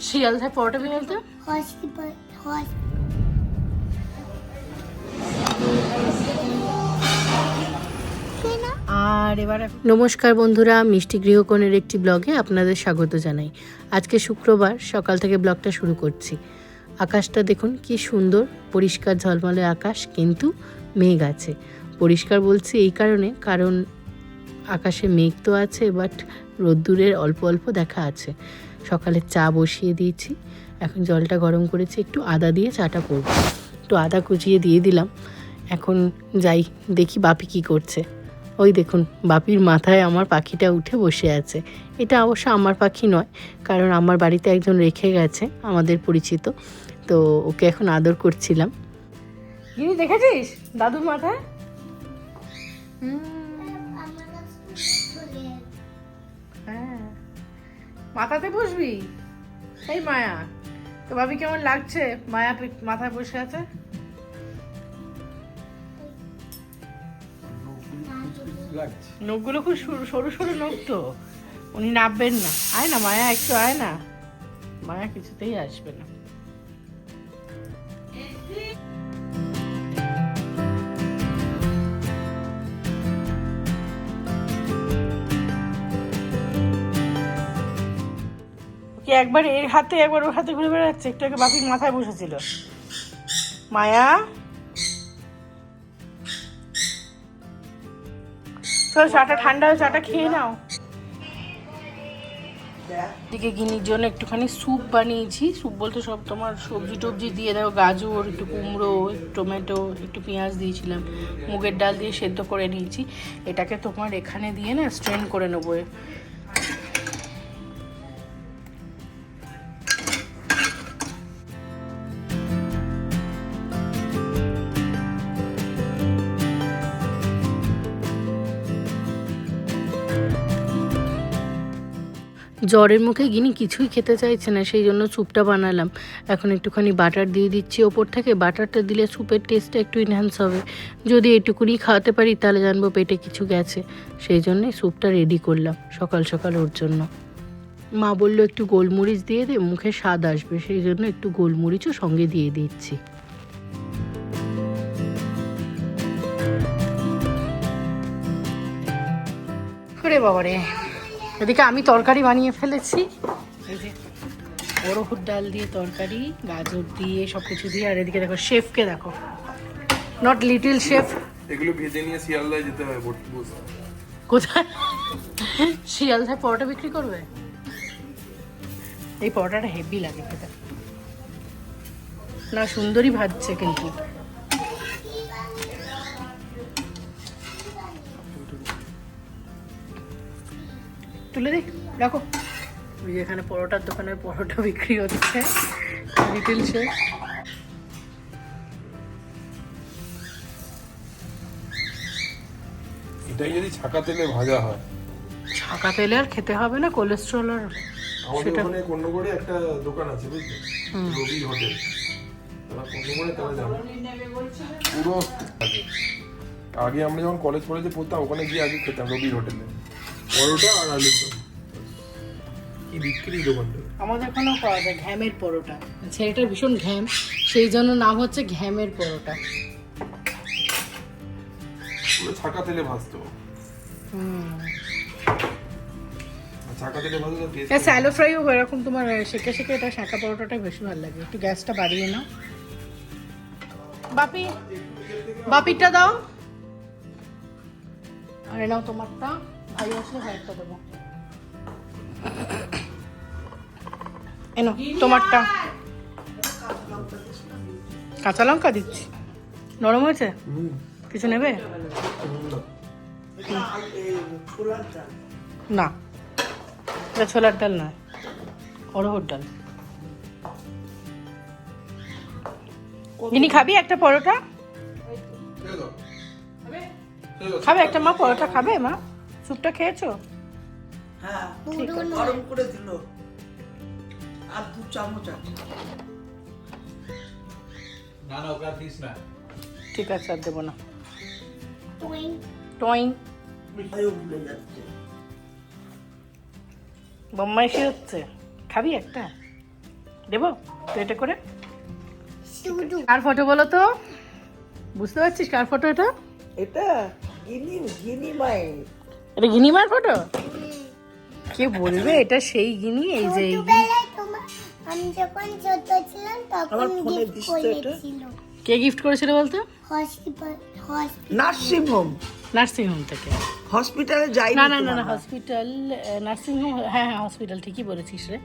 শিয়ালদায় পরোটা ফেলতে আর এবার নমস্কার বন্ধুরা মিষ্টি গৃহকোণের একটি ব্লগে আপনাদের স্বাগত জানাই। আজকে শুক্রবার সকাল থেকে ব্লগটা শুরু করছি। আকাশটা দেখুন কি সুন্দর পরিষ্কার ঝলমলে আকাশ কিন্তু মেঘ আছে। পরিষ্কার বলছি এই কারণে কারণ আকাশে মেঘ তো আছে বাট রোদ্দুরের অল্প অল্প দেখা আছে। সকালে চা বসিয়ে দিয়েছি, এখন জলটা গরম করেছি, একটু আদা দিয়ে চাটা করব। একটু আদা কুচিয়ে দিয়ে দিলাম, এখন যাই, দেখি বাপি কি করছে। ওই দেখুন, বাপির মাথায় আমার পাখিটা উঠে বসে আছে। এটা অবশ্য আমার পাখি নয়, কারণ আমার বাড়িতে একজন রেখে গেছে, আমাদের পরিচিত, তো ওকে এখন আদর করছিলাম। দেখেছিস? দাদুর মাথায়? হ্যাঁ মাথাতে বসবি? এই মায়া, তো ভাবি কেমন লাগছে? মায়া মাথায় বসে আছে? নখগুলো খুব সরু সরু নখ তো। উনি নামবেন না। আয় না মায়া, একটু আয় না। মায়া কিছুতেই আসবে না। একবার এর হাতে, একবার ওর হাতে ঘুরে বেড়াচ্ছে, একটু আগে বাপির মাথায় বসেছিল। মায়া? চল চাটা, ঠান্ডা হয়ে চাটা খেয়ে নাও। দিকে গিনির জন্য একটুখানি স্যুপ বানিয়েছি। স্যুপ বলতে সব তোমার সবজি টবজি দিয়ে দেখো, গাজর, একটু কুমড়ো টমেটো, একটু পেঁয়াজ দিয়েছিলাম। মুগের ডাল দিয়ে সেদ্ধ করে নিয়েছি। এটাকে তোমার এখানে দিয়ে না স্ট্রেন করে নেব। জ্বরের মুখে গিনি কিছুই খেতে চাইছে না, সেই জন্য স্যুপটা বানালাম। এখন একটুখানি বাটার দিয়ে দিচ্ছি ওপর থেকে। বাটারটা দিলে স্যুপের টেস্টটা একটু ইনহ্যান্স হবে। যদি এটুকুনি খাওয়াতে পারি, তাহলে জানব পেটে কিছু গেছে। সেই জন্যই স্যুপটা রেডি করলাম, সকাল সকাল ওর জন্য। মা বলল, একটু গোলমরিচ দিয়ে দে, মুখে স্বাদ আসবে। সেই জন্য একটু গোলমরিচও সঙ্গে দিয়ে দিচ্ছি। ওরে বাবারে। এদিকে আমি তরকারি বানিয়ে ফেলেছি। এই যে অরহুর ডাল দিয়ে তরকারি গাজর দিয়ে সব কিছু দিয়ে আর এদিকে দেখো শেফকে দেখো। নট লিটল শেফ এগুলো ভেজে নিয়ে শিয়ালদায় যেতে হবে। কোথায়? শিয়ালদায় পরোটা বিক্রি করবে? এই পরোটাটা হেভি লাগে খেতে। না সুন্দরই ভাজছে কিন্তু। তুলে দিই রাখো। ওই যে এখানে পরোটার দোকানে পরোটা বিক্রি হচ্ছে লিটিল শেফ এটাই যদি ছাকা তেলে ভাজা হয়। ছাকা তেলে আর খেতে হবে না কোলেস্ট্রল আর আমাদের ওখানে কন্যগড়ে একটা দোকান আছে বুঝলি? রবি হোটেল। তারা কন্যগড়ে তারা যাবে। পুরো আগে আমরা যখন কলেজ কলেজে পড়তাম ওখানে গিয়ে আগে খেতাম রবি হোটেলে। পরোটা আর আলু চপ। কি বিক্রি দোকানটা আমাদের এখানেও পাওয়া যায় ঘ্যামের পরোটা। ছেলেটার ভীষণ ঘ্যাম সেই জন্য নাম হচ্ছে ঘ্যামের পরোটা। ছাকা তেলে ভাজতো স্যালো ফ্রাইও এরকম তোমার শেখে শেখে এটা শাঁকা পরোটাটাই বেশি ভালো লাগে। একটু গ্যাসটা বাড়িয়ে নাও। বাপি বাপিরটা দাও। আরে নাও তোমারটা ভাই আসলে ভাইয়েরটা দেবো। এনো তোমারটা। কাঁচা লঙ্কা দিচ্ছি। নরম হয়েছে? কিছু নেবে? না এটা ছোলার ডাল নয় অরহর ডাল। যিনি খাবি একটা পরোটা? খাবে একটা মা পরোটা খাবে মা? স্যুপটা খেয়েছো? হ্যাঁ ঠিক আছে। গরম করে দিল। আর দু চামচ আছে। না না ওকে দিস না। ঠিক আছে আর দেবো না। টয়িং ভয়ও ভুলে যাচ্ছে। বম্মাইশি হচ্ছে। খাবি একটা? দেবো? এটা করে। কার ফটো বলো তো? বুঝতে পারছিস কার ফটো এটা? এটা? গিনি গিনি এটা গিনিমার ফটো কে বলবে? এটা সেই গিনি এই যে এই গিনি। আমি যখন ছোট ছিলাম তখন গিফট? করেছিল। কে গিফট করেছিল বলতো? Nursing home. নার্সিং হোম থেকে। হসপিটালে যাই না না না না হসপিটাল নার্সিং হোম হ্যাঁ হ্যাঁ হসপিটাল ঠিকই বলেছিস রে।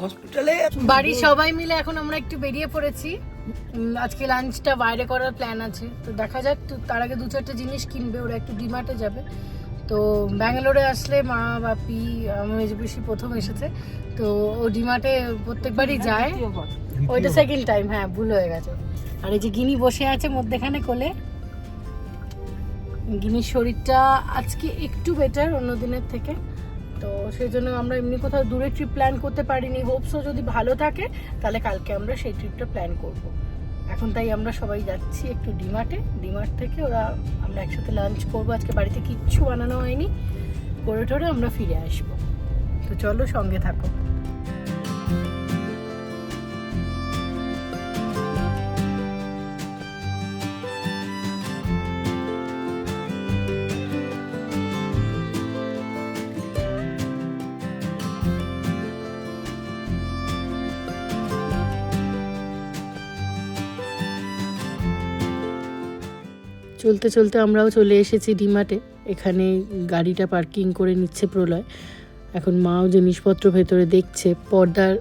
হসপিটালে বাড়ির সবাই মিলে এখন আমরা একটু বেরিয়ে পড়েছি। আজকে লাঞ্চটা বাইরে করার প্ল্যান আছে। তো দেখা যাক তো তার আগে দু চারটে জিনিস কিনবে ওরা একটু ডিমার্টে যাবে। তো ব্যাঙ্গালোরে আসলে মা বাপি আমার মেজো পিসি প্রথম এসেছে। তো ও ডিমার্টে প্রত্যেকবারই যায়। ওইটা সেকেন্ড টাইম হ্যাঁ ভুল হয়ে গেছে। আর এই যে গিনি বসে আছে মধ্যেখানে কোলে। গিনির শরীরটা আজকে একটু বেটার অন্য দিনের থেকে। তো সেই জন্য আমরা এমনি কোথাও দূরে ট্রিপ প্ল্যান করতে পারিনি। হোপসও যদি ভালো থাকে, তাহলে কালকে আমরা সেই ট্রিপটা প্ল্যান করব। এখন তাই আমরা সবাই যাচ্ছি একটু ডিমার্টে। ডিমার্ট থেকে ওরা, আমরা একসাথে লাঞ্চ করব। আজকে বাড়িতে কিচ্ছু বানানো হয়নি। করে টোরে আমরা ফিরে আসব। তো চলো সঙ্গে থাকো। চলতে চলতে আমরাও চলে এসেছি ডিমার্টে এখানে গাড়িটা পার্কিং করে নিচ্ছে প্রলয়। এখন মাও জিনিসপত্র ভেতরে দেখছে। পর্দার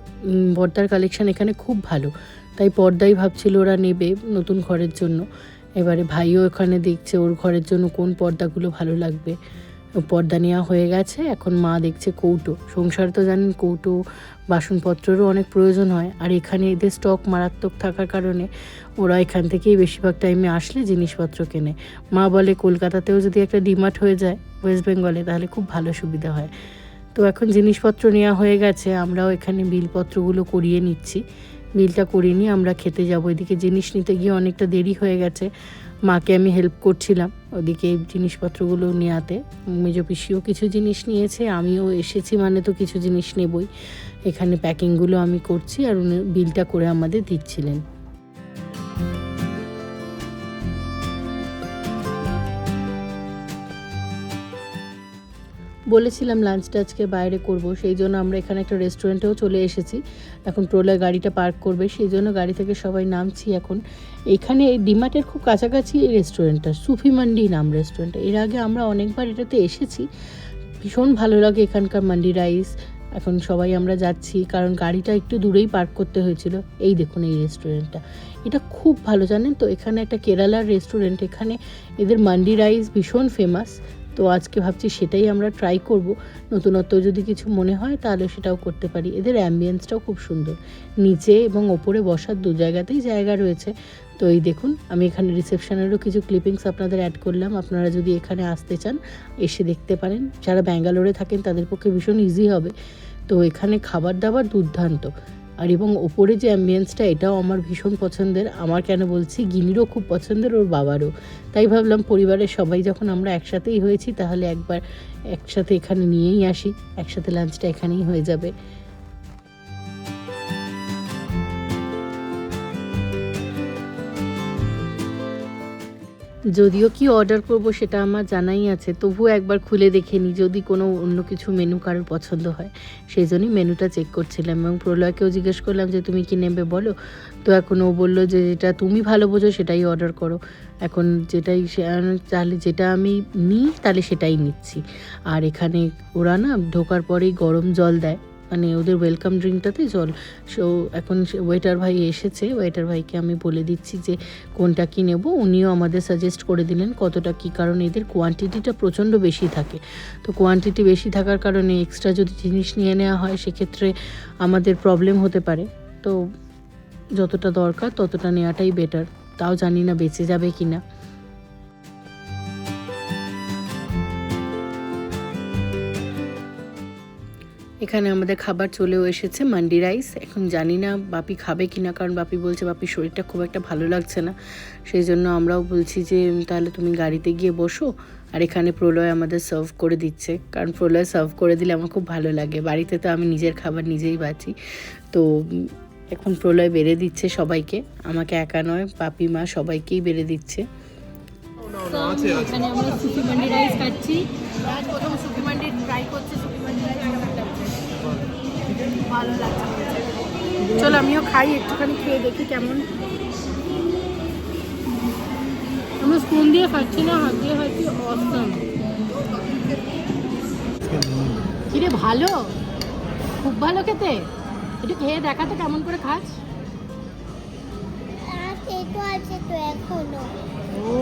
পর্দার কালেকশান এখানে খুব ভালো। তাই পর্দাই ভাবছিল ওরা নেবে নতুন ঘরের জন্য। এবারে ভাইও এখানে দেখছে ওর ঘরের জন্য কোন পর্দাগুলো ভালো লাগবে। পর্দা নেওয়া হয়ে গেছে। এখন মা দেখছে কৌটো। সংসার তো জানেন কৌটো, বাসনপত্রেরও অনেক প্রয়োজন হয়। আর এখানে এদের স্টক মারাত্মক থাকার কারণে ওরা এখান থেকেই বেশিরভাগ টাইমে আসলে জিনিসপত্র কেনে। মা বলে, কলকাতাতেও যদি একটা ডিমার্ট হয়ে যায় ওয়েস্ট বেঙ্গলে তাহলে খুব ভালো সুবিধা হয়। তো এখন জিনিসপত্র নেওয়া হয়ে গেছে। আমরাও এখানে বিলপত্রগুলো করিয়ে নিচ্ছি। বিলটা করিয়ে নিয়ে আমরা খেতে যাব। এদিকে জিনিস নিতে গিয়ে অনেকটা দেরি হয়ে গেছে। মাকে আমি হেল্প করছিলাম ওদিকে এই জিনিসপত্রগুলো নেওয়াতে মেজো পিসিও কিছু জিনিস নিয়েছে, আমিও এসেছি মানে তো কিছু জিনিস নেবই। এখানে প্যাকিংগুলো আমি করছি আর উনি বিলটা করে আমাদের দিচ্ছিলেন। বলেছিলাম লাঞ্চটা আজকে বাইরে করব, সেই জন্য আমরা এখানে একটা রেস্টুরেন্টেও চলে এসেছি। এখন প্রলয় গাড়িটা পার্ক করবে, সেই জন্য গাড়ি থেকে সবাই নামছি এখন। এখানে এই ডিমার্টের খুব কাছাকাছি এই রেস্টুরেন্টটা সুফি মান্ডি নাম রেস্টুরেন্টটা এর আগে আমরা অনেকবার এটাতে এসেছি, ভীষণ ভালো লাগে এখানকার মান্ডি রাইস এখন সবাই আমরা যাচ্ছি, কারণ গাড়িটা একটু দূরেই পার্ক করতে হয়েছিল। এই দেখুন এই রেস্টুরেন্টটা এটা খুব ভালো, জানেন তো? এখানে একটা কেরালার রেস্টুরেন্ট এখানে এদের মান্ডি রাইস ভীষণ ফেমাস তো আজকে ভাবছি সেটাই আমরা ট্রাই করব। নতুনত্ব যদি কিছু মনে হয় তাহলে সেটাও করতে পারি। এদের অ্যাম্বিয়েন্সটাও খুব সুন্দর। নিচে এবং ওপরে বসার দু জায়গাতেই জায়গা রয়েছে। তো এই দেখুন, আমি এখানে রিসেপশনেরও কিছু ক্লিপিংস আপনাদের অ্যাড করলাম। আপনারা যদি এখানে আসতে চান, এসে দেখতে পারেন। যারা ব্যাঙ্গালোরে থাকেন তাদের পক্ষে ভীষণ ইজি হবে। তো এখানে খাবার দাবার দুর্দান্ত। আর এবং ওপরে যে অ্যাম্বিয়েন্সটা এটাও আমার ভীষণ পছন্দের। আমার কেন বলছি গিনিরও খুব পছন্দের, ওর বাবারও। তাই ভাবলাম পরিবারের সবাই যখন আমরা একসাথেই হয়েছি, তাহলে একবার একসাথে এখানে নিয়েই আসি, একসাথে লাঞ্চটা এখানেই হয়ে যাবে। যদিও কি অর্ডার করব সেটা আমার জানাই আছে, তবুও একবার খুলে দেখে নিই যদি কোনো অন্য কিছু মেনু কারোর পছন্দ হয়। সেই জন্যই মেনুটা চেক করছিলাম এবং প্রলয়কেও জিজ্ঞেস করলাম যে, তুমি কি নেবে বলো? তো এখন ও বলল যে, যেটা তুমি ভালো বোঝো সেটাই অর্ডার করো। এখন যেটাই তাহলে যেটা আমি নিই তাহলে সেটাই নিচ্ছি। আর এখানে ওরা না ঢোকার পরেই গরম জল দেয়। মানে ওদের ওয়েলকাম ড্রিঙ্কটাতে জল সো এখন ওয়েটার ভাই এসেছে ওয়েটার ভাইকে আমি বলে দিচ্ছি যে, কোনটা কী নেব? উনিও আমাদের সাজেস্ট করে দিলেন কতটা কী, কারণ এদের কোয়ান্টিটিটা প্রচণ্ড বেশি থাকে। তো কোয়ান্টিটি বেশি থাকার কারণে এক্সট্রা যদি জিনিস নিয়ে নেওয়া হয়, সেক্ষেত্রে আমাদের প্রবলেম হতে পারে। তো, যতটা দরকার ততটা নেওয়াটাই বেটার তাও জানি না বেঁচে যাবে কি না এখানে আমাদের খাবার চলেও এসেছে, মান্ডি রাইস। এখন জানি না বাপি খাবে কি না কারণ বাপি বলছে বাপির শরীরটা খুব একটা ভালো লাগছে না। সেই জন্য আমরাও বলছি যে, তাহলে তুমি গাড়িতে গিয়ে বসো, আর এখানে প্রলয় আমাদের সার্ভ করে দিচ্ছে। কারণ প্রলয় সার্ভ করে দিলে আমার খুব ভালো লাগে। বাড়িতে তো আমি নিজের খাবার নিজেই বাঁচি। তো, এখন প্রলয় বেড়ে দিচ্ছে সবাইকে। আমাকে একা নয়, বাপি, মা সবাইকেই বেড়ে দিচ্ছে। আমরা মান্ডি রাইস খাচ্ছি। প্রথম মান্ডি ট্রাই করছে মান্ডি রাইস ভালো লাগছে। চলো আমিও খাই একটুখানি খেয়ে দেখি কেমন। আমরা স্পুন দিয়ে খাচ্ছি না হাত দিয়ে খাচ্ছি অসম কিরে ভালো? খুব ভালো খেতে? একটু খেয়ে দেখাতে কেমন করে খাস। আছে তো এখনও। ও।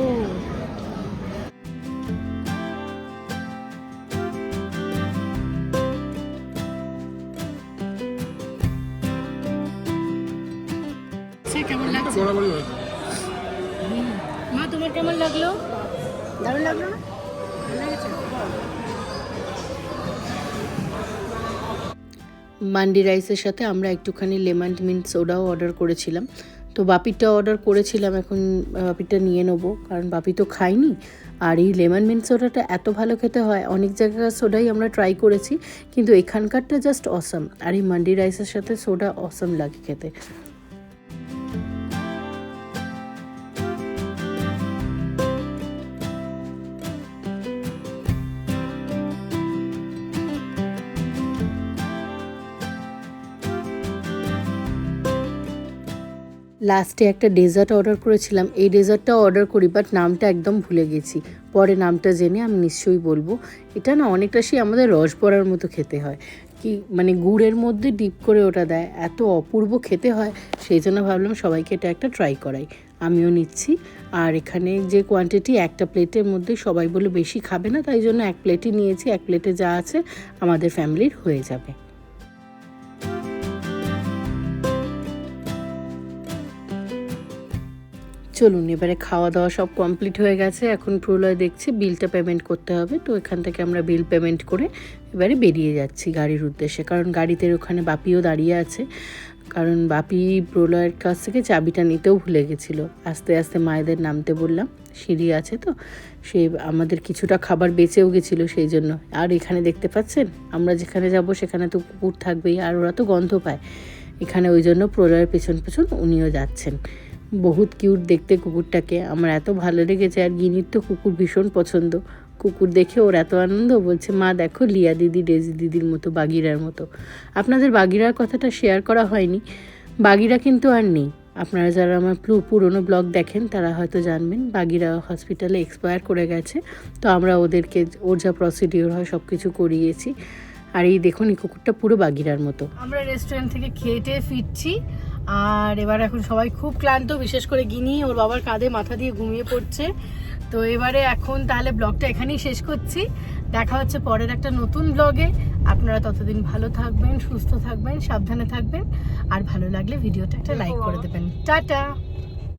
বরাবরই হয়। মা তোমার কেমন লাগল? দারুণ লাগল? না ভালো লেগেছে? মান্ডি রাইসের সাথে আমরা একটুখানি লেমন মিন্ট সোডাও অর্ডার করেছিলাম। তো বাপিটা অর্ডার করেছিলাম এখন বাপিটা নিয়ে নেব। কারণ বাপি তো খাইনি আর এই লেমন মিন্ট সোডাটা এত ভালো খেতে হয় অনেক জায়গার সোডাই আমরা ট্রাই করেছি কিন্তু এখানকারটা জাস্ট অসম। আর এই মান্ডি রাইসের সাথে সোডা অসম লাগে খেতে। লাস্টে একটা ডেজার্ট অর্ডার করেছিলাম। এই ডেজার্টটা অর্ডার করি বাট নামটা একদম ভুলে গেছি। পরে নামটা জেনে আমি নিশ্চয়ই বলব। এটা না অনেকটা সেই আমাদের রস বড়ার মতো খেতে হয়। কি মানে গুড়ের মধ্যে ডিপ করে ওটা দেয়, এত অপূর্ব খেতে হয়, সেই জন্য ভাবলাম সবাইকে এটা একটা ট্রাই করাই। আমিও নিচ্ছি। আর এখানে যে কোয়ান্টিটি একটা প্লেটের মধ্যে সবাই বলে বেশি খাবে না, তাই জন্য এক প্লেটই নিয়েছি, এক প্লেটে যা আছে আমাদের ফ্যামিলির হয়ে যাবে। চলুন, এবারে খাওয়া দাওয়া সব কমপ্লিট হয়ে গেছে। এখন প্রলয় দেখছে বিলটা পেমেন্ট করতে হবে। তো এখান থেকে আমরা বিল পেমেন্ট করে এবারে বেরিয়ে যাচ্ছি গাড়ির উদ্দেশ্যে। কারণ গাড়িতে ওখানে বাপিও দাঁড়িয়ে আছে। কারণ বাপি প্রলয়ের কাছ থেকে চাবিটা নিতেও ভুলে গেছিল। আস্তে আস্তে মায়েদের নামতে বললাম, সিঁড়ি আছে তো, সে আমাদের কিছুটা খাবার বেঁচেও গেছিল সেই জন্য। আর এখানে দেখতে পাচ্ছেন, আমরা যেখানে যাব সেখানে তো কুকুর থাকবেই, আর ওরা তো গন্ধ পায়। এখানে ওই জন্য প্রলয়ের পেছন পেছন উনিও যাচ্ছেন। বহুত কিউট দেখতে কুকুরটাকে। আমার এত ভালো লেগেছে আর গিনির তো কুকুর ভীষণ পছন্দ। কুকুর দেখে ওর এত আনন্দ বলছে, মা, দেখো লিয়া দিদি, ডেজি দিদির মতো, বাগিরার মতো। আপনাদের বাগিরার কথাটা শেয়ার করা হয়নি। বাগিরা কিন্তু আর নেই। আপনারা যারা আমার পুরনো ব্লগ দেখেন, তারা হয়তো জানবেন, বাগিরা হসপিটালে এক্সপায়ার করে গেছে। তো আমরা ওদেরকে, ওর যা প্রসিডিওর হয় সব কিছু করিয়েছি। আর এই দেখুন, এই কুকুরটা পুরো বাগিরার মতো। আমরা রেস্টুরেন্ট থেকে খেয়ে ফিরছি। আর এবার এখন সবাই খুব ক্লান্ত বিশেষ করে গিনি ওর বাবার কাঁধে মাথা দিয়ে ঘুমিয়ে পড়ছে। তো এবারে এখন তাহলে ব্লগটা এখানেই শেষ করছি। দেখা হচ্ছে পরের একটা নতুন ব্লগে। আপনারা ততদিন ভালো থাকবেন সুস্থ থাকবেন সাবধানে থাকবেন। আর ভালো লাগলে ভিডিওটা একটা লাইক করে দেবেন। টাটা!